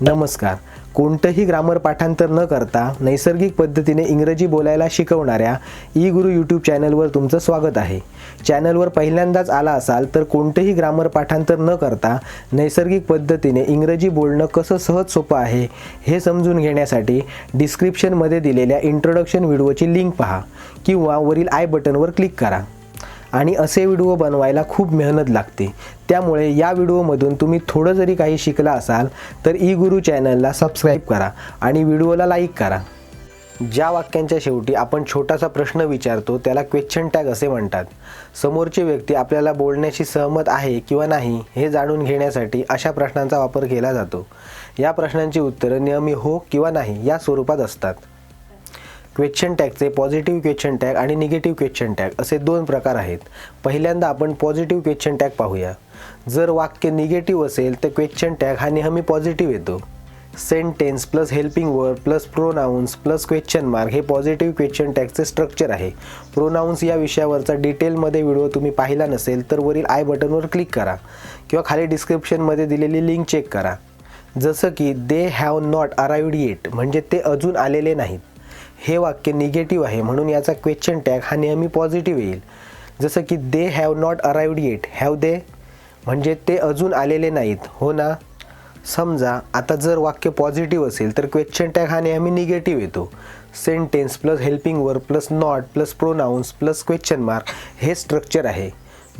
नमस्कार. कोणतंही ग्रामर पाठांतर न करता नैसर्गिक पद्धतीने इंग्रजी बोलायला शिकवणाऱ्या ई गुरु यूट्यूब चॅनलवर तुमचं स्वागत आहे. चॅनलवर पहिल्यांदाच आला असाल तर कोणतंही ग्रामर पाठांतर न करता नैसर्गिक पद्धतीने इंग्रजी बोलणं कसं सहज सोपं आहे हे समजून घेण्यासाठी डिस्क्रिप्शनमध्ये दिलेल्या इंट्रोडक्शन व्हिडिओची लिंक पहा किंवा वरील आय बटनवर क्लिक करा. आणि असे व्हिडिओ बनवायला खूप मेहनत लागते. त्यामुळे या व्हिडिओमधून तुम्ही थोडं जरी काही शिकला असाल तर ई गुरु चॅनलला सबस्क्राईब करा आणि व्हिडिओला लाईक करा. ज्या वाक्यांच्या शेवटी आपण छोटासा प्रश्न विचारतो त्याला क्वेश्चन टॅग असे म्हणतात. समोरची व्यक्ती आपल्याला बोलण्याशी सहमत आहे किंवा नाही हे जाणून घेण्यासाठी अशा प्रश्नांचा वापर केला जातो. या प्रश्नांची उत्तरं नेहमी हो किंवा नाही या स्वरूपात असतात. क्वेश्चन टॅगचे पॉझिटिव्ह क्वेश्चन टॅग आणि निगेटिव्ह क्वेश्चन टॅग असे दोन प्रकार आहेत. पहिल्यांदा आपण पॉझिटिव्ह क्वेश्चन टॅग पाहूया. जर वाक्य निगेटिव्ह असेल तर क्वेश्चन टॅग हा नेहमी पॉझिटिव्ह येतो. Sentence plus helping word plus pronouns plus question mark हे पॉझिटिव्ह क्वेश्चन टॅगचे स्ट्रक्चर आहे. प्रोनाऊन्स या विषयावरचा डिटेलमध्ये व्हिडिओ तुम्ही पाहिला नसेल तर वरील आय बटनवर क्लिक करा. किंवा खाली डिस्क्रिप्शनमध्ये दिलेली लिंक चेक करा. जसं की they have not arrived yet म्हणजे ते अजून आलेले नाहीत. हे वाक्य निगेटिव्ह आहे म्हणून याचा क्वेश्चन टॅग हा नेहमी पॉझिटिव्ह येईल. जसं की they have not arrived yet have they म्हणजे ते अजून आलेले नाहीत. हो ना? समजा आता जर वाक्य पॉझिटिव्ह असेल तर क्वेश्चन टॅग हा नेहमी निगेटिव्ह येतो. Sentence plus helping word plus not plus pronouns plus question mark हे स्ट्रक्चर आहे.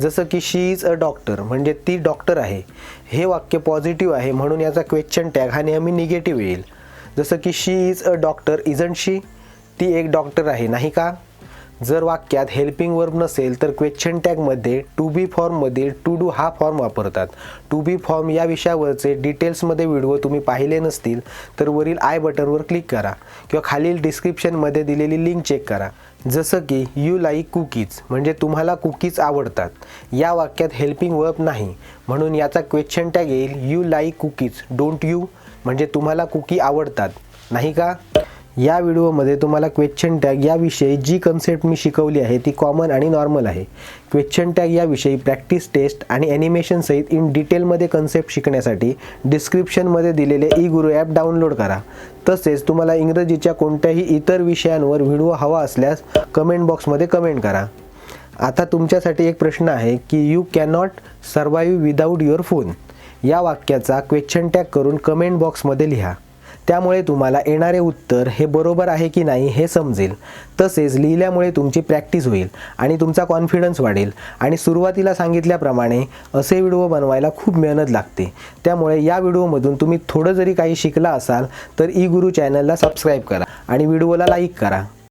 जसं की शी इज अ डॉक्टर म्हणजे ती डॉक्टर आहे. हे वाक्य पॉझिटिव्ह आहे म्हणून याचा क्वेश्चन टॅग हा नेहमी निगेटिव्ह येईल. जसं की she is a doctor isn't she ती एक डॉक्टर आहे नाही का? जर वाक्यात हेल्पिंग वर्ब नसेल तर क्वेश्चन टॅगमध्ये टू बी फॉर्ममध्ये टू डू हा फॉर्म वापरतात. टू बी फॉर्म या विषयावरचे डिटेल्समध्ये व्हिडिओ तुम्ही पाहिले नसतील तर वरील आय बटनवर क्लिक करा किंवा खालील डिस्क्रिप्शनमध्ये दिलेली लिंक चेक करा. जसं की यू लाईक कुकीज म्हणजे तुम्हाला कुकीज आवडतात. या वाक्यात हेल्पिंग वर्ब नाही. म्हणून याचा क्वेश्चन टॅग येईल you like cookies don't you म्हणजे तुम्हाला कुकी आवडतात. नाही का? या व्हिडिओमध्ये तुम्हाला क्वेश्चन टॅग याविषयी जी कन्सेप्ट मी शिकवली आहे ती कॉमन आणि नॉर्मल आहे. क्वेश्चन टॅग याविषयी प्रॅक्टिस टेस्ट आणि ॲनिमेशन सहित इन डिटेलमध्ये कन्सेप्ट शिकण्यासाठी डिस्क्रिप्शनमध्ये दिलेले ई गुरु ॲप डाउनलोड करा. तसेच तुम्हाला इंग्रजीच्या कोणत्याही इतर विषयांवर व्हिडिओ हवा असल्यास कमेंट बॉक्समध्ये कमेंट करा. आता तुमच्यासाठी एक प्रश्न आहे की you cannot survive without your phone या वाक्याचा क्वेश्चन टॅग करून कमेंट बॉक्समध्ये लिहा. त्यामुळे तुम्हाला येणारे उत्तर हे बरोबर आहे की नाही हे समजेल. तसेच लिहिल्यामुळे तुमची प्रॅक्टिस होईल आणि तुमचा कॉन्फिडन्स वाढेल. आणि सुरुवातीला सांगितल्याप्रमाणे असे व्हिडिओ बनवायला खूप मेहनत लागते. त्यामुळे या व्हिडिओमधून तुम्ही थोडं जरी काही शिकला असाल तर ई गुरु चॅनलला सबस्क्राईब करा आणि व्हिडिओला लाईक करा.